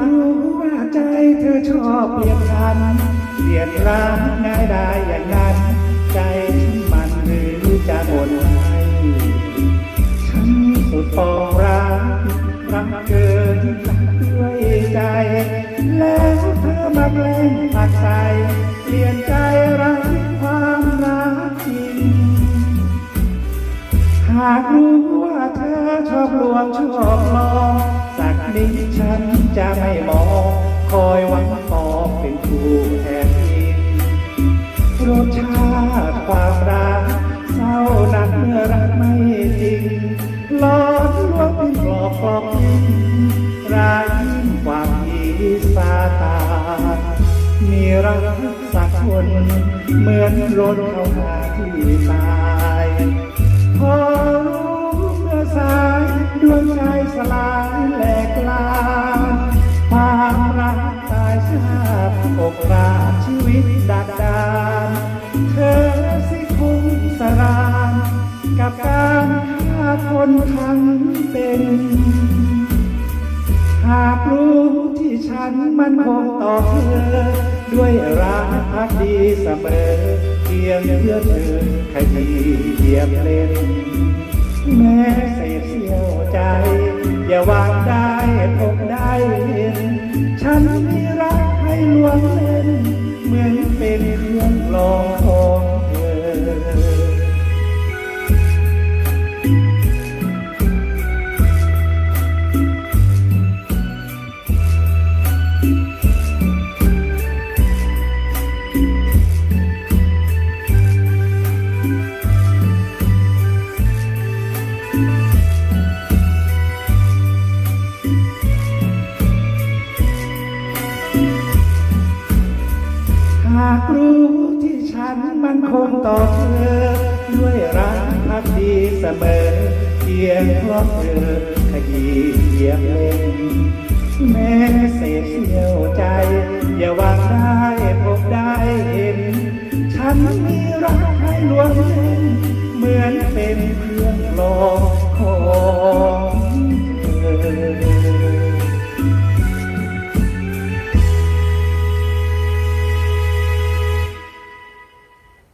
รู้ว่าใจเธอชอบเปลี่ยนพันเปลี่ยนร้างง่ายได้อย่างนั้น ใจฉันมันหรือจะบ่นให้ฉันสุดปองรักรักเกินด้วยใจ แล้วเธอมาแกล้งผัดใส่เปลี่ยนใจรักความรักจริงหากรู้ว่าเธอชอบลวงชอบหลอก นิดฉันจะไม่มอง คอยหวังขอเป็นคู่แทนอินรสชาติความรักเศร้าหนักเมื่อรักไม่จริงหลอกลวงเป็นหลอกปลอกยิงร้ายยิ่งกว่าผีซาตานมีรักสักคนเหมือนรถเข้าหาที่ตาย คนทั้งเป็น หากรู้ที่ฉันมันคงต่อเธอ ด้วยรักพักดีเสมอเพียงเพื่อเธอขยีเหยียบเล่น แม้เศษเสี้ยวใจ อย่าวางได้พบได้เห็น ฉันมีรักให้ลวงเล่น เหมือนเป็นเครื่องลองากรู้ที่ฉันมันคงต่อเธอ ด้วยรักพักดีเสมอ เพียงเพราะเธอขยี้เยียบเล่นแม้เสียเสียวใจ อย่าหวังได้พบได้เห็น ฉันมีรักให้ลวงเล่นเหมือนเป็นเครื่องหลอก